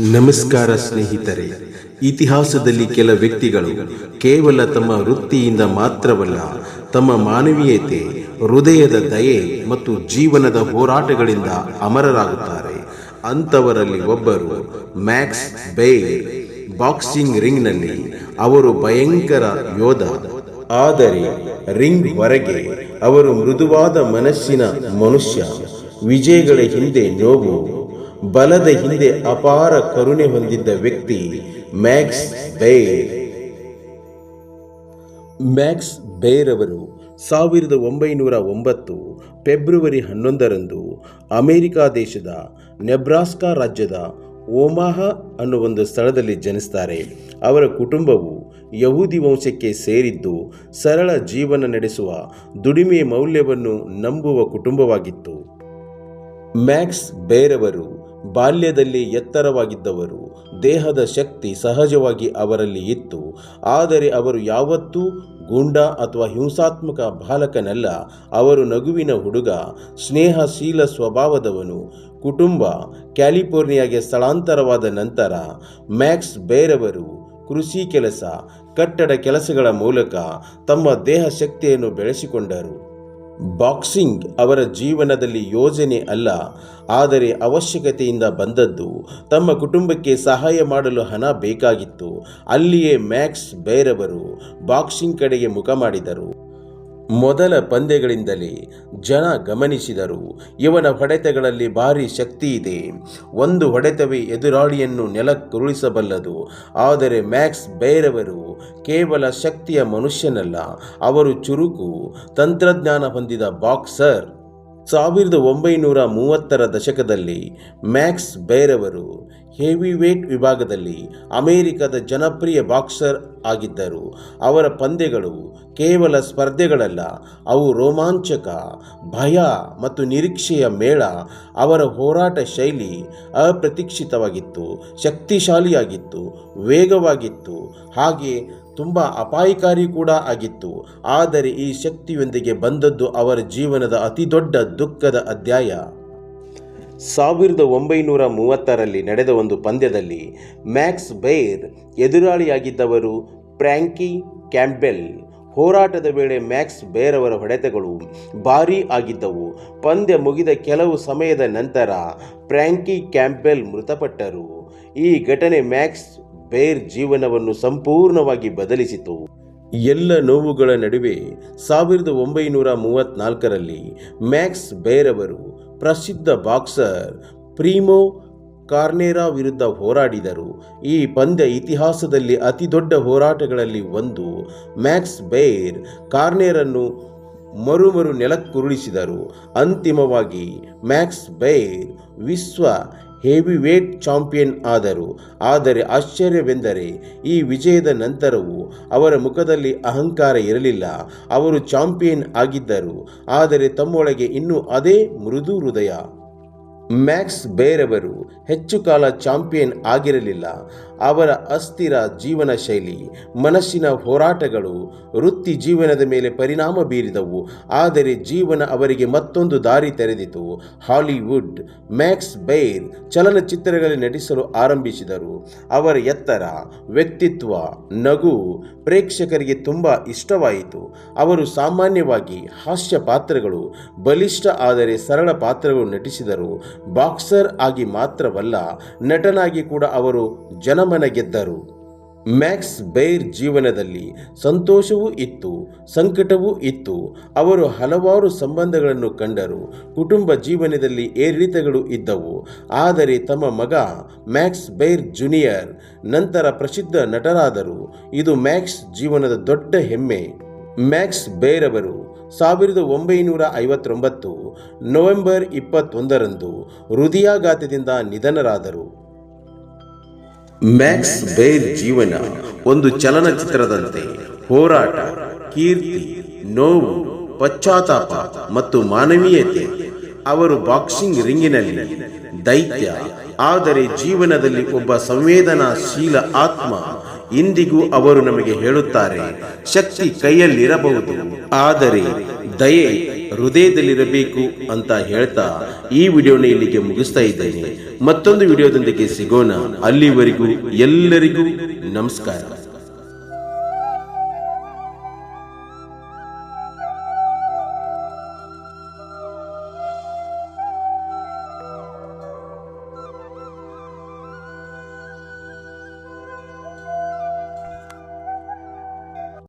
ನಮಸ್ಕಾರ ಸ್ನೇಹಿತರೆ, ಇತಿಹಾಸದಲ್ಲಿ ಕೆಲ ವ್ಯಕ್ತಿಗಳು ಕೇವಲ ತಮ್ಮ ವೃತ್ತಿಯಿಂದ ಮಾತ್ರವಲ್ಲ, ತಮ್ಮ ಮಾನವೀಯತೆ, ಹೃದಯದ ದಯೆ ಮತ್ತು ಜೀವನದ ಹೋರಾಟಗಳಿಂದ ಅಮರರಾಗುತ್ತಾರೆ. ಅಂಥವರಲ್ಲಿ ಒಬ್ಬರು ಮ್ಯಾಕ್ಸ್ ಬೇರ್ ಬಾಕ್ಸಿಂಗ್ ರಿಂಗ್ನಲ್ಲಿ ಅವರು ಭಯಂಕರ ಯೋಧ. ಆದರೆ ರಿಂಗ್ ಹೊರಗೆ ಅವರು ಮೃದುವಾದ ಮನಸ್ಸಿನ ಮನುಷ್ಯ. ವಿಜಯಗಳ ಹಿಂದೆ ನೋವು ಬಲದ ಹಿಂದೆ ಅಪಾರ ಕರುಣೆ ಹೊಂದಿದ್ದ ವ್ಯಕ್ತಿ ಮ್ಯಾಕ್ಸ್ ಬೇರ್. ಮ್ಯಾಕ್ಸ್ ಬೇರ್ ಅವರು ಸಾವಿರದ ಒಂಬೈನೂರ ಒಂಬತ್ತು ಫೆಬ್ರವರಿ ಹನ್ನೊಂದರಂದು ಅಮೆರಿಕ ದೇಶದ ನೆಬ್ರಾಸ್ಕಾ ರಾಜ್ಯದ ಓಮಾಹ ಅನ್ನೋ ಒಂದು ಸ್ಥಳದಲ್ಲಿ ಜನಿಸ್ತಾರೆ. ಅವರ ಕುಟುಂಬವು ಯಹೂದಿ ವಂಶಕ್ಕೆ ಸೇರಿದ್ದು ಸರಳ ಜೀವನ ನಡೆಸುವ ದುಡಿಮೆ ಮೌಲ್ಯವನ್ನು ನಂಬುವ ಕುಟುಂಬವಾಗಿತ್ತು. ಮ್ಯಾಕ್ಸ್ ಬೇರವರು ಬಾಲ್ಯದಲ್ಲಿ ಎತ್ತರವಾಗಿದ್ದವರು, ದೇಹದ ಶಕ್ತಿ ಸಹಜವಾಗಿ ಅವರಲ್ಲಿ ಇತ್ತು. ಆದರೆ ಅವರು ಯಾವತ್ತೂ ಗೂಂಡ ಅಥವಾ ಹಿಂಸಾತ್ಮಕ ಬಾಲಕನಲ್ಲ. ಅವರು ನಗುವಿನ ಹುಡುಗ, ಸ್ನೇಹಶೀಲ ಸ್ವಭಾವದವನು. ಕುಟುಂಬ, ಕ್ಯಾಲಿಫೋರ್ನಿಯಾಗೆ ಸ್ಥಳಾಂತರವಾದ ನಂತರ, ಮ್ಯಾಕ್ಸ್ ಬೇರವರು ಕೃಷಿ ಕೆಲಸ, ಕಟ್ಟಡ ಕೆಲಸಗಳ ಮೂಲಕ ತಮ್ಮ ದೇಹ ಶಕ್ತಿಯನ್ನು ಬೆಳೆಸಿಕೊಂಡರು. ಬಾಕ್ಸಿಂಗ್ ಅವರ ಜೀವನದಲ್ಲಿ ಯೋಜನೆ ಅಲ್ಲ, ಆದರೆ ಅವಶ್ಯಕತೆಯಿಂದ ಬಂದದ್ದು ತಮ್ಮ ಕುಟುಂಬಕ್ಕೆ ಸಹಾಯ ಮಾಡಲು ಹಣ ಬೇಕಾಗಿತ್ತು. ಅಲ್ಲಿಯೇ ಮ್ಯಾಕ್ಸ್ ಬೇರವರು ಬಾಕ್ಸಿಂಗ್ ಕಡೆಗೆ ಮುಖ ಮಾಡಿದರು. ಮೊದಲ ಪಂದ್ಯಗಳಿಂದಲೇ ಜನ ಗಮನಿಸಿದರು. ಇವನ ಹೊಡೆತಗಳಲ್ಲಿ ಭಾರಿ ಶಕ್ತಿ ಇದೆ. ಒಂದು ಹೊಡೆತವೇ ಎದುರಾಳಿಯನ್ನು ನೆಲಕ್ಕುರುಳಿಸಬಲ್ಲದು. ಆದರೆ ಮ್ಯಾಕ್ಸ್ ಬೇರವರು ಕೇವಲ ಶಕ್ತಿಯ ಮನುಷ್ಯನಲ್ಲ, ಅವರು ಚುರುಕು ತಂತ್ರಜ್ಞಾನ ಹೊಂದಿದ ಬಾಕ್ಸರ್. ಸಾವಿರದ ಒಂಬೈನೂರ ಮೂವತ್ತರ ದಶಕದಲ್ಲಿ ಮ್ಯಾಕ್ಸ್ ಬೇರವರು ಹೆವಿ ವೇಟ್ ವಿಭಾಗದಲ್ಲಿ ಅಮೆರಿಕದ ಜನಪ್ರಿಯ ಬಾಕ್ಸರ್ ಆಗಿದ್ದರು. ಅವರ ಪಂದ್ಯಗಳು ಕೇವಲ ಸ್ಪರ್ಧೆಗಳಲ್ಲ, ಅವು ರೋಮಾಂಚಕ, ಭಯ ಮತ್ತು ನಿರೀಕ್ಷೆಯ ಮೇಳ, ಅವರ ಹೋರಾಟ ಶೈಲಿ ಅಪ್ರತೀಕ್ಷಿತವಾಗಿತ್ತು ಶಕ್ತಿಶಾಲಿಯಾಗಿತ್ತು, ವೇಗವಾಗಿತ್ತು. ಹಾಗೆ ತುಂಬ ಅಪಾಯಕಾರಿ ಕೂಡ ಆಗಿತ್ತು. ಆದರೆ ಈ ಶಕ್ತಿಯೊಂದಿಗೆ ಬಂದದ್ದು ಅವರ ಜೀವನದ ಅತಿದೊಡ್ಡ ದುಃಖದ ಅಧ್ಯಾಯ. ಸಾವಿರದ ಒಂಬೈನೂರ ಮೂವತ್ತರಲ್ಲಿ ನಡೆದ ಒಂದು ಪಂದ್ಯದಲ್ಲಿ ಮ್ಯಾಕ್ಸ್ ಬೇರ್ ಎದುರಾಳಿಯಾಗಿದ್ದವರು ಪ್ರ್ಯಾಂಕಿ ಕ್ಯಾಂಪೆಲ್ ಹೋರಾಟದ ವೇಳೆ ಮ್ಯಾಕ್ಸ್ ಬೇರ್ ಅವರ ಹೊಡೆತಗಳು ಭಾರೀ ಆಗಿದ್ದವು. ಪಂದ್ಯ ಮುಗಿದ ಕೆಲವು ಸಮಯದ ನಂತರ ಪ್ರ್ಯಾಂಕಿ ಕ್ಯಾಂಪೆಲ್ ಮೃತಪಟ್ಟರು. ಈ ಘಟನೆ ಮ್ಯಾಕ್ಸ್ ಬೇರ್ ಜೀವನವನ್ನು ಸಂಪೂರ್ಣವಾಗಿ ಬದಲಿಸಿತು. ಎಲ್ಲ ನೋವುಗಳ ನಡುವೆ ಸಾವಿರದ ಒಂಬೈನೂರ ಮೂವತ್ತ್ನಾಲ್ಕರಲ್ಲಿ ಮ್ಯಾಕ್ಸ್ ಬೇರ್ ಅವರು ಪ್ರಸಿದ್ಧ ಬಾಕ್ಸರ್ ಪ್ರೀಮೋ ಕಾರ್ನೇರಾ ವಿರುದ್ಧ ಹೋರಾಡಿದರು. ಈ ಪಂದ್ಯ ಇತಿಹಾಸದಲ್ಲಿ ಅತಿದೊಡ್ಡ ಹೋರಾಟಗಳಲ್ಲಿ ಒಂದು. ಮ್ಯಾಕ್ಸ್ ಬೇರ್ ಕಾರ್ನೇರನ್ನು ಮರುಮರು ನೆಲಕ್ಕುರುಳಿಸಿದರು. ಅಂತಿಮವಾಗಿ ಮ್ಯಾಕ್ಸ್ ಬೇರ್ ವಿಶ್ವ ಹೆವಿವೇಟ್ ಚಾಂಪಿಯನ್ ಆದರು. ಆದರೆ ಆಶ್ಚರ್ಯವೆಂದರೆ, ಈ ವಿಜಯದ ನಂತರವೂ ಅವರ ಮುಖದಲ್ಲಿ ಅಹಂಕಾರ ಇರಲಿಲ್ಲ. ಅವರು ಚಾಂಪಿಯನ್ ಆಗಿದ್ದರು. ಆದರೆ ತಮ್ಮೊಳಗೆ ಇನ್ನೂ ಅದೇ ಮೃದು ಹೃದಯ. ಮ್ಯಾಕ್ಸ್ ಬೇರವರು ಹೆಚ್ಚು ಕಾಲ ಚಾಂಪಿಯನ್ ಆಗಿರಲಿಲ್ಲ. ಅವರ ಅಸ್ಥಿರ ಜೀವನ ಶೈಲಿ, ಮನಸ್ಸಿನ ಹೋರಾಟಗಳು, ವೃತ್ತಿ ಜೀವನದ ಮೇಲೆ ಪರಿಣಾಮ ಬೀರಿದವು. ಆದರೆ ಜೀವನ ಅವರಿಗೆ ಮತ್ತೊಂದು ದಾರಿ ತೆರೆದಿತು. ಹಾಲಿವುಡ್ ಮ್ಯಾಕ್ಸ್ ಬೇರ್ ಚಲನಚಿತ್ರಗಳಲ್ಲಿ ನಟಿಸಲು ಆರಂಭಿಸಿದರು. ಅವರ ಎತ್ತರ, ವ್ಯಕ್ತಿತ್ವ, ನಗು ಪ್ರೇಕ್ಷಕರಿಗೆ ತುಂಬ ಇಷ್ಟವಾಯಿತು. ಅವರು ಸಾಮಾನ್ಯವಾಗಿ ಹಾಸ್ಯ ಪಾತ್ರಗಳು, ಬಲಿಷ್ಠ ಆದರೆ ಸರಳ ಪಾತ್ರಗಳು ನಟಿಸಿದರು. ಬಾಕ್ಸರ್ ಆಗಿ ಮಾತ್ರವಲ್ಲ, ನಟನಾಗಿ ಕೂಡ ಅವರು ಜನಮನ ಗೆದ್ದರು ಮ್ಯಾಕ್ಸ್ ಬೈರ್ ಜೀವನದಲ್ಲಿ ಸಂತೋಷವೂ ಇತ್ತು, ಸಂಕಟವೂ ಇತ್ತು. ಅವರು ಹಲವಾರು ಸಂಬಂಧಗಳನ್ನು ಕಂಡರು, ಕುಟುಂಬ ಜೀವನದಲ್ಲಿ ಏರಿಳಿತಗಳು ಇದ್ದವು. ಆದರೆ ತಮ್ಮ ಮಗ ಮ್ಯಾಕ್ಸ್ ಬೈರ್ ಜೂನಿಯರ್, ನಂತರ ಪ್ರಸಿದ್ಧ ನಟರಾದರು. ಇದು ಮ್ಯಾಕ್ಸ್ ಜೀವನದ ದೊಡ್ಡ ಹೆಮ್ಮೆ. ಮ್ಯಾಕ್ಸ್ ಬೇರ್ ಅವರು ಸಾವಿರದ ಒಂಬೈನೂರ ಐವತ್ತೊಂಬತ್ತು ನವೆಂಬರ್ ಇಪ್ಪತ್ತೊಂದರಂದು ಹೃದಯಾಘಾತದಿಂದ ನಿಧನರಾದರು. ಮ್ಯಾಕ್ಸ್ ಬೇರ್ ಜೀವನ ಒಂದು ಚಲನಚಿತ್ರದಂತೆ ಹೋರಾಟ, ಕೀರ್ತಿ, ನೋವು, ಪಶ್ಚಾತ್ತಾಪ ಮತ್ತು ಮಾನವೀಯತೆ. ಅವರು ಬಾಕ್ಸಿಂಗ್ ರಿಂಗಿನಲ್ಲಿ ದೈತ್ಯ, ಆದರೆ ಜೀವನದಲ್ಲಿ ಒಬ್ಬ ಸಂವೇದನಾಶೀಲ ಆತ್ಮ ಇಂದಿಗೂ ಅವರು ನಮಗೆ ಹೇಳುತ್ತಾರೆ, ಶಕ್ತಿ ಕೈಯಲ್ಲಿರಬಹುದು, ಆದರೆ ದಯೆ ಹೃದಯದಲ್ಲಿರಬೇಕು ಅಂತ ಹೇಳ್ತಾ ಈ ವಿಡಿಯೋನ ಇಲ್ಲಿಗೆ ಮುಗಿಸ್ತಾ ಇದ್ದೇನೆ. ಮತ್ತೊಂದು ವಿಡಿಯೋದೊಂದಿಗೆ ಸಿಗೋಣ. ಅಲ್ಲಿವರೆಗೂ ಎಲ್ಲರಿಗೂ ನಮಸ್ಕಾರ.